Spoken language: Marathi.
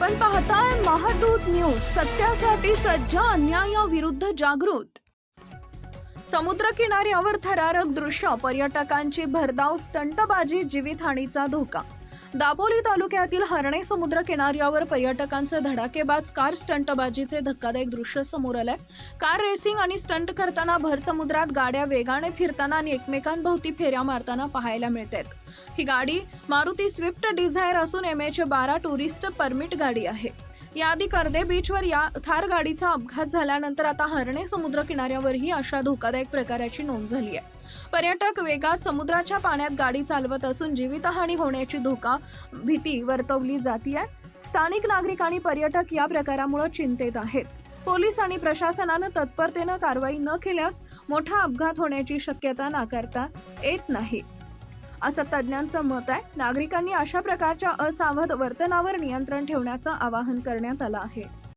आपण पाहताय महादूत न्यूज सत्यासाठी सज्ज अन्यायाविरुद्ध जागृत. समुद्र किनाऱ्यावर थरारक दृश्य पर्यटकांची भरधाव स्टंटबाजी जीवितहानीचा धोका. दापोली तालुक्यातील हरणे समुद्र किनाऱ्यावर पर्यटकांचं धडाकेबाज कार स्टंटबाजीचे धक्कादायक दृश्य समोर आलंय. कार रेसिंग आणि स्टंट करताना भर समुद्रात गाड्या वेगाने फिरताना आणि एकमेकांभोवती फेऱ्या मारताना पाहायला मिळतात. ही गाडी मारुती स्विफ्ट डिझायर असून एम एच बारा टुरिस्ट परमिट गाडी आहे. याआधी कर्दे बीचवर या थार गाडीचा अपघात झाल्यानंतर आता हरणे समुद्र किनाऱ्यावरही अशा धोकादायक प्रकाराची नोंद झाली आहे. पर्यटक वेगात समुद्राच्या पाण्यात गाडी चालवत असून जीवितहानी होण्याची धोका भीती वर्तवली जातीये स्थानिक नागरिक आणि पर्यटक या प्रकारामुळे चिंतेत आहेत. पोलीस आणि प्रशासनानं तत्परतेनं कारवाई न केल्यास मोठा अपघात होण्याची शक्यता नाकारता येत नाही. असं तज्ज्ञांचं मत आहे. नागरिकांनी अशा प्रकारच्या असावध वर्तनावर नियंत्रण ठेवण्याचं आवाहन करण्यात आलं आहे.